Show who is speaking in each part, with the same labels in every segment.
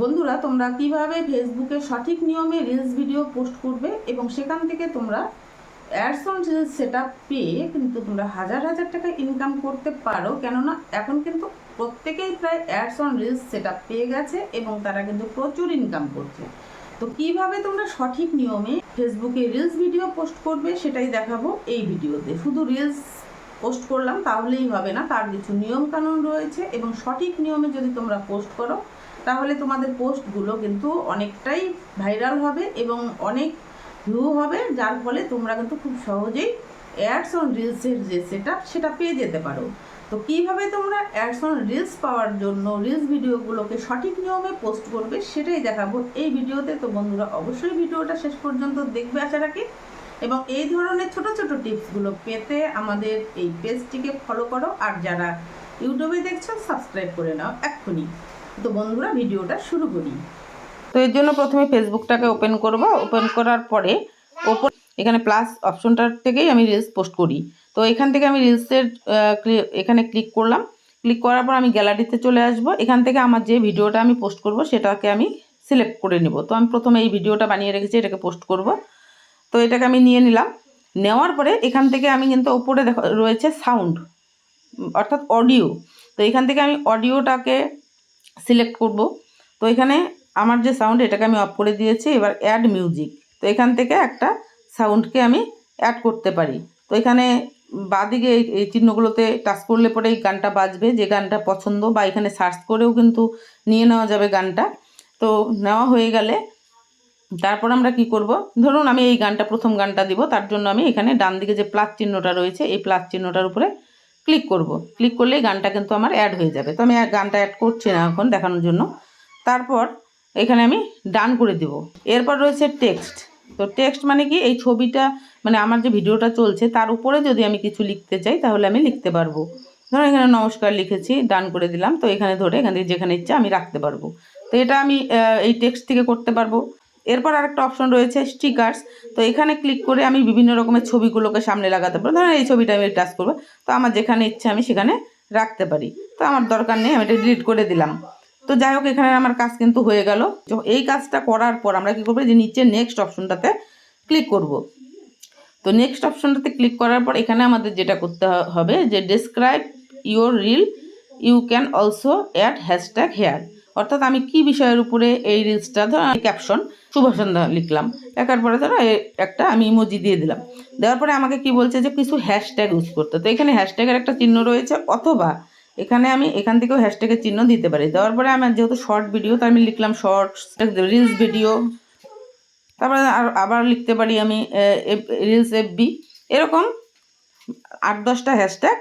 Speaker 1: বন্ধুরা, তোমরা কীভাবে ফেসবুকে সঠিক নিয়মে রিলস ভিডিও পোস্ট করবে এবং সেখান থেকে তোমরা অ্যাডস অন রিলস সেট পেয়ে কিন্তু তোমরা হাজার হাজার টাকা ইনকাম করতে পারো। কেননা, এখন কিন্তু প্রত্যেকেই প্রায় অ্যাডস অন রিলস সেট পেয়ে গেছে এবং তারা কিন্তু প্রচুর ইনকাম করছে। তো কীভাবে তোমরা সঠিক নিয়মে ফেসবুকে রিলস ভিডিও পোস্ট করবে সেটাই দেখাবো এই ভিডিওতে। শুধু রিলস পোস্ট করলাম তাহলেই হবে না, তার কিছু নিয়ম কানুন রয়েছে এবং সঠিক নিয়মে যদি তোমরা পোস্ট করো তাহলে তোমাদের পোস্টগুলো কিন্তু অনেকটাই ভাইরাল হবে এবং অনেক ভিউ হবে, যার ফলে তোমরা কিন্তু খুব সহজেই অ্যাডস অন রিলসের যে সেটা সেটা পেয়ে যেতে পারো। তো কীভাবে তোমরা অ্যাডস অন রিলস পাওয়ার জন্য রিলস ভিডিওগুলোকে সঠিক নিয়মে পোস্ট করবে সেটাই দেখাবো এই ভিডিওতে। তো বন্ধুরা, অবশ্যই ভিডিওটা শেষ পর্যন্ত দেখবে আশা রাখি। এবং এই ধরনের ছোট ছোট টিপসগুলো পেতে আমাদের এই পেজটিকে ফলো করো। আর যারা ইউটিউবে দেখছ সাবস্ক্রাইব করে নাও এক্ষুনি। তো বন্ধুরা, ভিডিওটা শুরু করি। তো এর জন্য প্রথমে ফেসবুকটাকে ওপেন করব। ওপেন করার পরে ওপর এখানে প্লাস অপশনটার থেকেই আমি রিলস পোস্ট করি। তো এখান থেকে আমি রিলসের এখানে ক্লিক করলাম। ক্লিক করার পর আমি গ্যালারিতে চলে আসব। এখান থেকে আমার যে ভিডিওটা আমি পোস্ট করব, সেটাকে আমি সিলেক্ট করে নিব। তো আমি প্রথমে এই ভিডিওটা বানিয়ে রেখেছি, এটাকে পোস্ট করব। তো এটাকে আমি নিয়ে নিলাম। নেওয়ার পরে এখান থেকে আমি কিন্তু ওপরে দেখা, রয়েছে সাউন্ড অর্থাৎ অডিও তো এখান থেকে আমি অডিওটাকে সিলেক্ট করব। তো এখানে আমার যে সাউন্ড এটাকে আমি অফ করে দিয়েছি, এবার অ্যাড মিউজিক তো এখান থেকে একটা সাউন্ডকে আমি অ্যাড করতে পারি। তো এখানে বাদিকে এই চিহ্নগুলোতে টাচ করলে পরে এই গানটা বাজবে, যে গানটা পছন্দ বা এখানে সার্চ করেও কিন্তু নিয়ে নেওয়া যাবে গানটা। তো নেওয়া হয়ে গেলে তারপর আমরা কি করব? ধরুন আমি এই গানটা প্রথম গানটা দিব, তার জন্য আমি এখানে ডান দিকে যে প্লাস চিহ্নটা রয়েছে, এই প্লাস চিহ্নটার উপরে ক্লিক করব। ক্লিক করলেই গানটা কিন্তু আমার অ্যাড হয়ে যাবে। তো আমি গানটা অ্যাড করছি না এখন দেখানোর জন্য। তারপর এখানে আমি ডান করে দিব। এরপর রয়েছে টেক্সট তো টেক্সট মানে কি? এই ছবিটা মানে আমার যে ভিডিওটা চলছে, তার উপরে যদি আমি কিছু লিখতে চাই, তাহলে আমি লিখতে পারব। ধরো এখানে নমস্কার লিখেছি ডান করে দিলাম। তো এখানে ধরে, এখান থেকে যেখানে ইচ্ছা আমি রাখতে পারব। তো এটা আমি এই টেক্সট থেকে করতে পারব। এরপর আরেকটা অপশন রয়েছে স্টিকার্স তো এখানে ক্লিক করে আমি বিভিন্ন রকমের ছবিগুলোকে সামনে লাগাতে পারব ধরুন এই ছবিটা আমি টাচ করব। তো আমার যেখানে ইচ্ছে আমি সেখানে রাখতে পারি। তো আমার দরকার নেই, আমি এটা ডিলিট করে দিলাম। তো যাই হোক, এখানে আমার কাজ কিন্তু হয়ে গেল। এই কাজটা করার পর আমরা কী করব যে নিচে নেক্সট অপশনটাতে ক্লিক করব। তো নেক্সট অপশনটাতে ক্লিক করার পর এখানে আমাদের যেটা করতে হবে যে describe your reel you can also add hashtag here অর্থাৎ আমি কি বিষয়ের উপরে এই রিলসটা ধর ক্যাপশন শুভ সন্ধ্যা লিখলাম। লেখার পরে ধরো একটা আমি ইমোজি দিয়ে দিলাম। দেওয়ার পরে আমাকে কি বলছে যে, কিছু হ্যাশট্যাগ ইউজ করতে। তো এখানে হ্যাশট্যাগের একটা চিহ্ন রয়েছে, অথবা এখানে আমি এখান থেকেও হ্যাশট্যাগের চিহ্ন দিতে পারি। দেওয়ার পরে আমার যেহেতু শর্ট ভিডিও তো আমি লিখলাম শর্টস রিলস ভিডিও তারপরে আর আবার লিখতে পারি আমি রিলস এফবি এরকম আট দশটা হ্যাশট্যাগ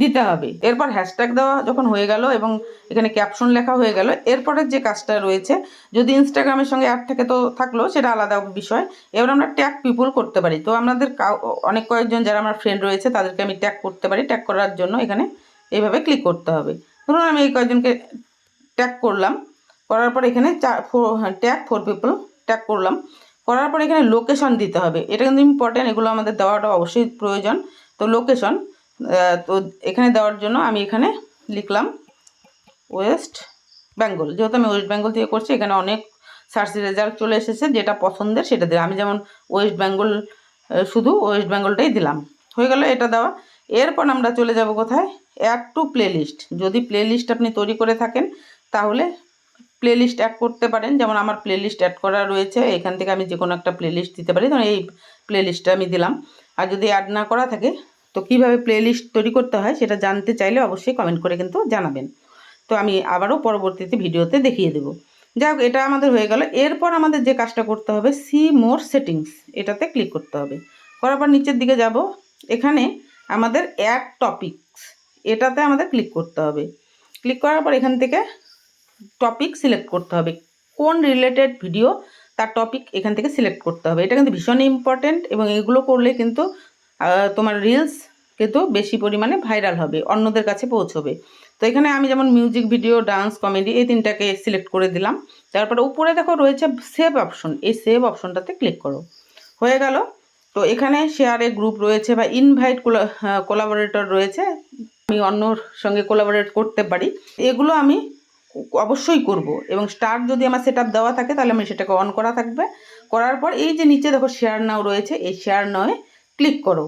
Speaker 1: দিতে হবে। এরপর হ্যাশট্যাগ দেওয়া যখন হয়ে গেল এবং এখানে ক্যাপশন লেখা হয়ে গেল, এরপরের যে কাজটা রয়েছে, যদি ইনস্টাগ্রামের সঙ্গে অ্যাড থাকে তো থাকল, সেটা আলাদা বিষয়। এবার আমরা ট্যাগ পিপুল করতে পারি। তো আমাদের অনেক কয়েকজন যারা আমার ফ্রেন্ড রয়েছে, তাদেরকে আমি ট্যাগ করতে পারি। ট্যাগ করার জন্য এখানে এইভাবে ক্লিক করতে হবে। ধরুন আমি এই কয়েকজনকে ট্যাগ করলাম, করার পর এখানে ট্যাগ ফোর পিপল ট্যাগ করলাম। করার পর এখানে লোকেশন দিতে হবে। এটা কিন্তু ইম্পর্টেন্ট এগুলো আমাদের দেওয়াটা অবশ্যই প্রয়োজন। তো লোকেশন তো এখানে দেওয়ার জন্য আমি এখানে লিখলাম ওয়েস্ট বেঙ্গল। যেহেতু আমি ওয়েস্ট বেঙ্গল থেকে করছি, এখানে অনেক সার্চ রেজাল্ট চলে এসেছে, যেটা পছন্দের সেটা দিলাম। আমি যেমন ওয়েস্ট বেঙ্গল শুধু ওয়েস্ট বেঙ্গলটাই দিলাম। হয়ে গেল এটা দেওয়া। এরপর আমরা চলে যাব কোথায়? অ্যাড টু প্লেলিস্ট যদি প্লেলিস্ট আপনি তৈরি করে থাকেন, তাহলে প্লেলিস্ট অ্যাড করতে পারেন। যেমন আমার প্লেলিস্ট অ্যাড করা রয়েছে, এখান থেকে আমি যে কোনো একটা প্লেলিস্ট দিতে পারি। ধরুন এই প্লেলিস্টটা আমি দিলাম। আর যদি অ্যাড না করা থাকে তো কীভাবে প্লেলিস্ট তৈরি করতে হয় সেটা জানতে চাইলে অবশ্যই কমেন্ট করে কিন্তু জানাবেন। তো আমি আবারও পরবর্তীতে ভিডিওতে দেখিয়ে দেবো। যাই হোক, এটা আমাদের হয়ে গেল। এরপর আমাদের যে কাজটা করতে হবে সি মোর সেটিংস এটাতে ক্লিক করতে হবে। করার পর নিচের দিকে যাব। এখানে আমাদের অ্যাড টপিকস এটাতে আমাদের ক্লিক করতে হবে। ক্লিক করার পর এখান থেকে টপিক সিলেক্ট করতে হবে। কোন রিলেটেড ভিডিও তার টপিক এখান থেকে সিলেক্ট করতে হবে। এটা কিন্তু ভীষণ ইম্পর্টেন্ট এবং এগুলো করলে কিন্তু তোমার রিলস কিন্তু বেশি পরিমাণে ভাইরাল হবে, অন্যদের কাছে পৌঁছবে। তো এখানে আমি যেমন মিউজিক ভিডিও ডান্স কমেডি এই তিনটাকে সিলেক্ট করে দিলাম। তারপরে উপরে দেখো রয়েছে সেভ অপশন এই সেভ অপশনটাতে ক্লিক করো। হয়ে গেল। তো এখানে শেয়ারে গ্রুপ রয়েছে বা ইনভাইট কোলাবোরেটর রয়েছে। আমি অন্যর সঙ্গে কোলাবোরেট করতে পারি। এগুলো আমি অবশ্যই করব এবং স্টার যদি আমার সেট দেওয়া থাকে তাহলে আমি সেটাকে অন করা থাকবে। করার পর এই যে নিচে দেখো শেয়ার নাও রয়েছে, এই শেয়ার নয়ে ক্লিক করো,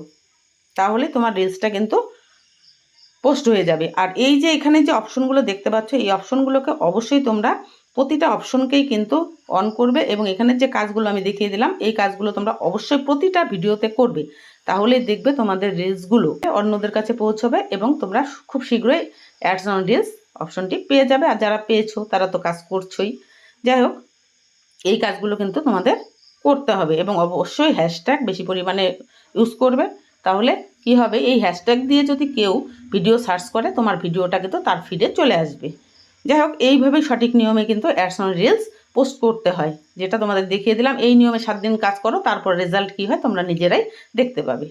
Speaker 1: তাহলে তোমার রিলসটা কিন্তু পোস্ট হয়ে যাবে। আর এই যে এখানে যে অপশনগুলো দেখতে পাচ্ছ, এই অপশনগুলোকে অবশ্যই তোমরা প্রতিটা অপশনকেই কিন্তু অন করবে এবং এখানের যে কাজগুলো আমি দেখিয়ে দিলাম, এই কাজগুলো তোমরা অবশ্যই প্রতিটা ভিডিওতে করবে। তাহলে দেখবে তোমাদের রিলসগুলো অন্যদের কাছে পৌঁছবে এবং তোমরা খুব শীঘ্রই অ্যাডস অন রিলস অপশনটি পেয়ে যাবে। আর যারা পেয়েছ, তারা তো কাজ করছোই। যাই হোক, এই কাজগুলো কিন্তু তোমাদের করতে হবে এবং অবশ্যই হ্যাশট্যাগ বেশি পরিমাণে ইউজ করবে। তাহলে কি হবে? এই হ্যাশট্যাগ দিয়ে যদি কেউ ভিডিও সার্চ করে, তোমার ভিডিওটা কিন্তু তার ফিডে চলে আসবে। যাই হোক, এইভাবেই সঠিক নিয়মে কিন্তু অ্যাডস অন রিলস পোস্ট করতে হয়। যেটা তোমাদের দেখিয়ে দিলাম, এই নিয়মে সাত দিন কাজ করো, তারপর রেজাল্ট কি হয় তোমরা নিজেরাই দেখতে পাবে।